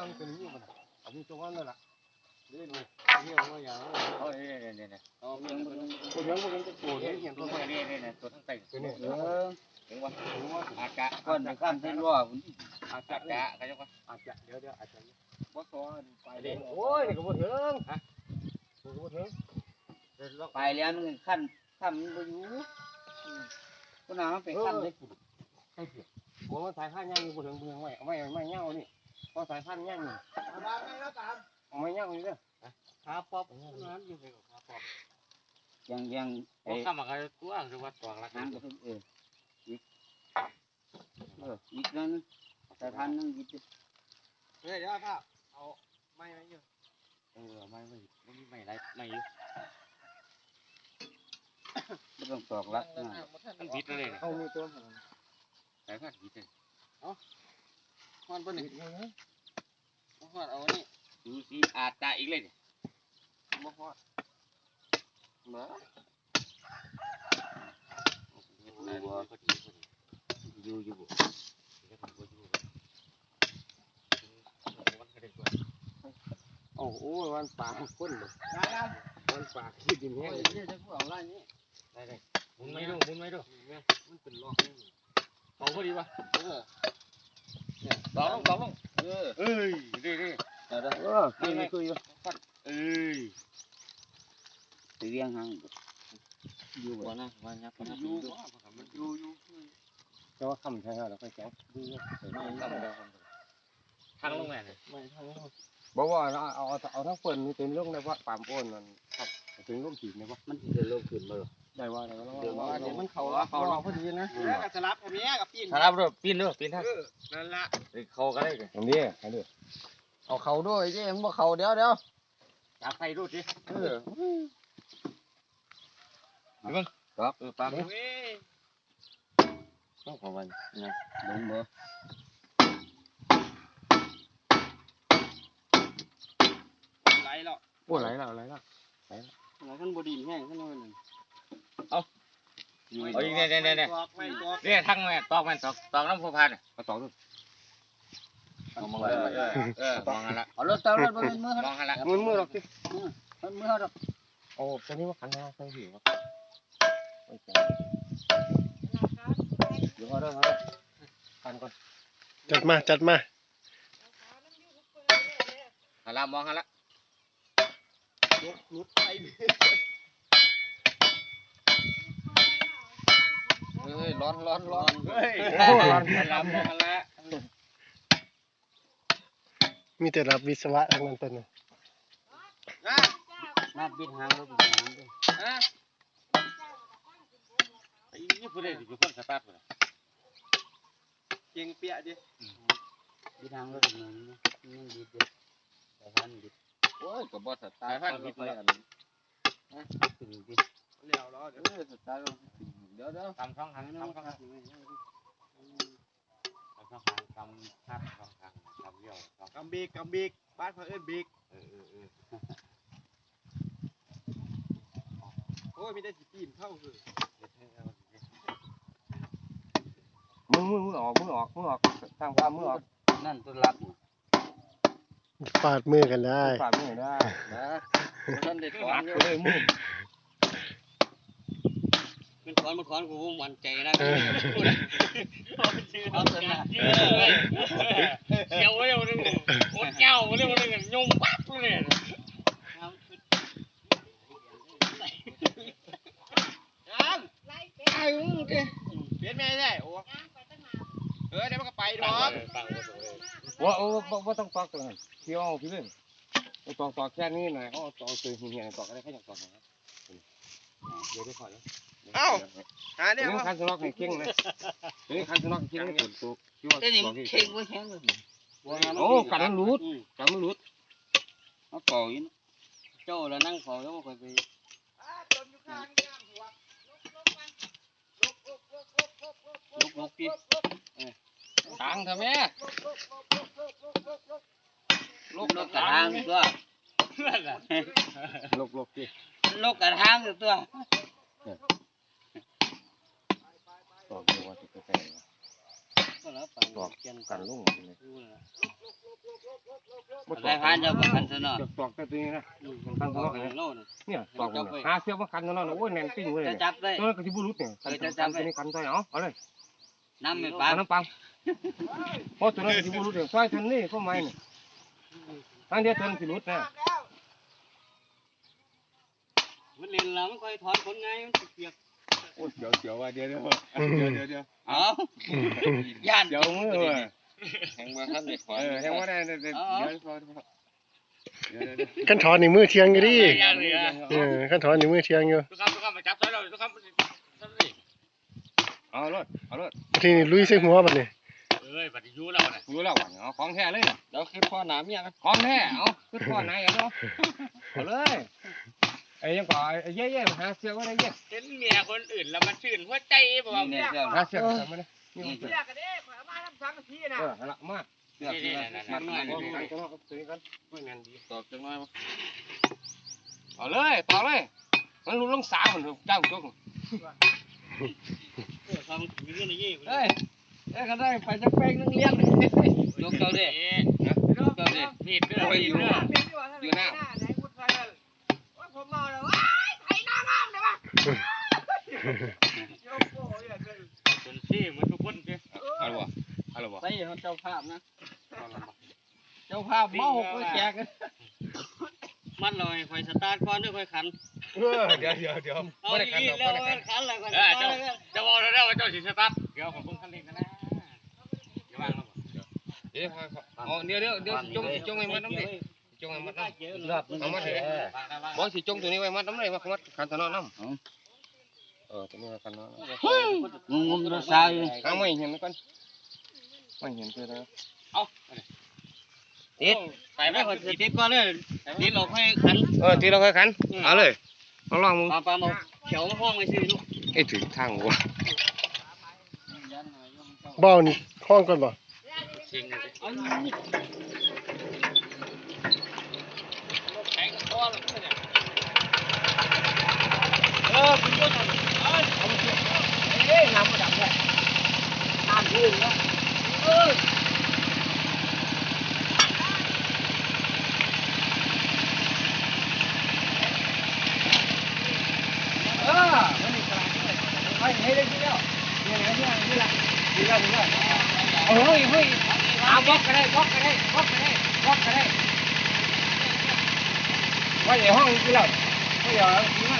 ามเป็นนี่มันอันนี้ตรงนั้นเลยล่ะเล่นเลยเรียกว่าอย่างเอาเนี่ยเนี่ยเนี่ยเอาเมียงมันพวกเมียงพวกนี้จะปวดเห็นตัวไหนนี้เนี่ยตัวทั้งเต็งตัวนี้เออถึงว่าผมว่าอากะก่อนจะข้ามเส้นว่าผมอาจอาจะกะก็ยังว่าอาจจะเดี๋ยวเดี๋ยวอาจจะบ่ซ้อนไปเด้โอ้ยนี่ก็บ่ถึงฮะนี่ก็บ่ถึงไปแล้วมันขั้นขั้นมันบ่อยู่ก็น้ำไปขั้นได้กินผมว่าสายพันธุ์ย่างอยู่บ่ถึงเมืองไว้ไม่ไม่เงานี่ พอสายพันธุ์ย่างนี่เอาไม่เงานี่เด้อขาป๊อปน้ำอยู่ไปกับขาป๊อปยังยังโอ้ข้ามาก็ตัวคือว่าตัวละน้ำก็เพิ่งเอออีกเอออีกนั่นแต่พันนั่งอีกเฮ้ยเดี๋ยวถ้าเอาไม่ไม่อยู่เออไม่ไม่ไม่ไม่ไรไม่อยู่ไม่ต้องตอกลักนะมันผิดเลยเอามีตัวสายพันธุ์ผิดเลยฮอนบ่นี่ ฮอนเอานี่ดูสิอาจจะอีกเลยบ่ฮอนมาอยู่อยู่บ่โอ้โหวันปากคนเลยวันปากคิดอย่างโอ้เงี้ยยเดี๋ยวจะพูดเอาไรนี่มุนไม่ดูมุนไม่ดูมันเป็นล็อกนี่เอาพอดีป่ะเออสองลงสองลง เออเอ้ยดีดีเดี๋ยวเดี๋ยวเออคือคืออยู่เอ้ยเรียงหางอยู่บ่วันะวันยับวันอยู่ยับบ่มันอยู่อยู่แต่ว่าคำใช่ไหมเราค่อยแจ้งดีไม่ไม่ไม่ทางลงแม่เลยไม่ทั้งบอกว่าเอาเอาเอาทั้งเปิ่นนี่เป็นเรื่องในว่าปามโอนนั่นครับเป็นร่มจีบในว่ามันสิจะลงขึ้นบ่ล่ะ ได้ว่าได้ว่าเดี๋ยวเดี๋ยวมันเขาเขาเราพอดีนะแล้วก็สลับกับเมียกับปีนถ้ารับด้วยปีนด้วยปีนท่าเออนั่นละเขาก็ได้เลยอันนี้อันนี้เอาเขาด้วยเจ้มันบ่เขาเดี๋ยวเดี๋ยวจับใส่รูดดิเออเออปากเว้ยต้องขอวันนะลงบ่ไหลหรอกโอ้ไหลแล้วไหลแล้วหัวขึ้นบดินแห้งขึ้นเลยหนึ่งเอา อีกเนี่ยเนี่ยเนี่ยตอกไม่ตอกเนี่ยทั้งแม่ตอกแม่ตอกตอกน้ำผู้พันเอาสองดูมองอะไรเออมองอะไรเอารถเตารถบ่เป็นมือมองอะไรมือมือหรอกสิมันมือเฮาดอกโอ้ตอนนี้ว่าขันห้าใส่หิวครับโอเคเดี๋ยวเอาเด้อเอาเด้อขันก่อนจัดมาจัดมาอะไรมองอะไรลุดไป เฮ้ยร้อนร้อนร้อนเฮ้ยโอ้ร้อนอะไรมองอะไรมีแต่รับวิศวะทั้งนั้นเป็นน่ะนะมาบิดหางรถบิดหางด้วยนะไอ้นี่พูดได้อยู่คนสตาร์ทเลยเกียงเปียดิบิดหางรถบิดหางด้วยนี่บิดเด้อแต่พันบิดโอ้ยกับบอสตาร์ทพันผิดเลยขึ้นบิดเลี้ยวล้อเดี๋ยวเออสตาร์ทเดี๋ยวเดี๋ยวทำช่องทางทำช่องทางทำช่องทางทำทัดช่องทางทำเลี้ยวช่องกำบีกกำบีกบ้านเขาเอิ้นบีกเออเออเออโอ้ยมีแต่สิปีนเข้าคือมือมือมือออกมือออกมือออกทางความมือออกนั่นตัวรับฟาดมือกันได้ฝ่ามือได้นะท่านได้ถอรันดเลยมือ มันถอนมันถอนกูมันใจนะเออ เอาเถอะนะเกี่ยวเร็วนึงโคตรเจ้าเร็วนึงยงปั๊บเลยยังไอ้มึงเด้เปลี่ยนแม่ได้โอ้เออเดี๋ยวมันก็ไปดอกว่าโอ้ว่าต้องตอกตรงนั้นเที่ยวเอาพี่เล่นตอกตอกแค่นี้หน่อยเขาตอกตัวเฮียตอกอะไรแค่อย่างตอกนะเดี๋ยวได้ขอแล้ว หาเนี่ยนี่ว่าคันสนอกให้เข่งนะนี่คันสนอกเข่งให้ผลตัวที่ว่าเอ้ยนี่มันเข่งไว้แข็งเลยโอ้กันมันรูดกันมันรูดเอาเป่าอยู่เจ้าแล้วนั่งเป่าแล้วบ่ค่อยไปลุกลุกดิทางทำไมลูกนกกระทางตัวลบลบดินกกระทางตัว ตอกเดียวว่าจะไปใส่ก็แล้วไปตอกกันลุ่งเลยดูนะสายพานเจ้าบ่คันซะเนาะจะตอกแต่ตัวนี้นะมันตั้งตัวนี้โน่นเนี่ยตอกหาเสื้อมาคันตัวนั้นโอ้ยแน่นปิ้งเลยจะจับได้ตัวนั้นก็สิบุรุษเนี่ยกันตัวนี้กันตัวเอาเอาเลยน้ำไม่ปปาลาน้ำปังเพราะตัวนั้นก็สิบุรุษเนี่ยซอยตัวนี้ก็ไม่เนี่ยอันเดียวตัวนั้นสิรุดนะมันเล่นแล้วมันค่อยถอนคนไงมันเปียก โอ้เดี๋ยวเดี๋ยวว่าเดี๋ยวเดี๋ยวเดี๋ยวเดี๋ยวเดี๋ยวเอ้าย่านเดี๋ยวมือว่ะแข่งบ่ทันได้ขอเออแค่ว่าได้เดี๋ยวเดี๋ยวเดี๋ยวเดี๋ยวเดี๋ยวขั้นถอนในมือเทียงอยู่ดิย่างเลยเออขั้นถอนในมือเทียงอยู่ทุกคำทุกคำมาจับใส่เราทุกคำนั่นสิเอารถเอารถทีนี้ลุยใส่หัวบัดนี้เอ้ยบัดนี้อยู่แล้วนะรู้แล้วว่ะเอาของแท้เลยเดี๋ยวคือพ่อหน้าเมียนะของแท้เอาขึ้นก่อนไหนเอาเนาะเอาเลย ไอ้ยังก่อไอ้เย่ๆหาเสื้อว่าได้เย่เห็นเมียคนอื่นแล้วมันชื่นหัวใจบอกว่านี่เนี่ยเสื้อหาเสื้อทำมาเลยนี่นี่เสื้เสื้ออเออละมาเสื้อที่มัดน้อยเอานี่กันเอากันซื้อกันไม่แน่นดีตอกจังน้อยบ่เอาเลยต่อเลยมันรู้ลงสามันเจ้าจุกทำมีเรื่องอะไรยี่เอ้ยเอ้ยก็ได้ไปจักแป้งนึงเลี้ยงยกเจ้าดิยกเจ้าดิผิดเรื่องผิดเรื่องอยู่หน้า คนซี่มันทุกคนสิเอาละวะอาละวะใส่ให้เจ้าภาพนะ เจ้าภาพเมาก็แจกมันลอยคอยสตาร์ทก่อนด้วยคอยขันเออเดี๋ยวเดี๋ยวเดี๋ยวเอาไม่ได้กันอีกแล้วไม่ได้กันขันแล้วคอยเอสอตาเจ้าบอกแล้วว่าเจ้าสิสตาร์ทเดี๋ยวของผมคันเร่งกันนะอย่าวางแล้วเดี๋ยวเอเดี๋ยวเดี๋ยวเดี๋ยวจงจงไว้มัดน้ำดิจงไว้มัดน้ำรอบนึงเอามาเถอบอสิจงตัวนี้ไว้มัดน้ำเลยมามัดขันตะนอนน้ำ เออตัวนี้ไว้ขันตะนอนงงมรสาวอยู่เอาไม่เห็นก่อนไม่เห็นตัวแล้วติดไปไม่คนติดก่อนเล ยติดเราค่อยขันเออทีเราค่อยขัน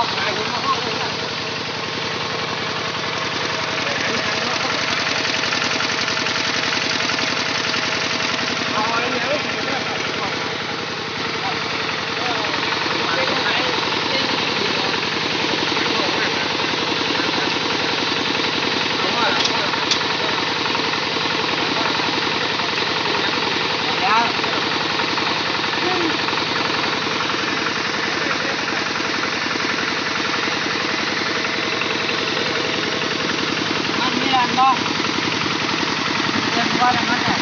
walk. I will not મારા માતા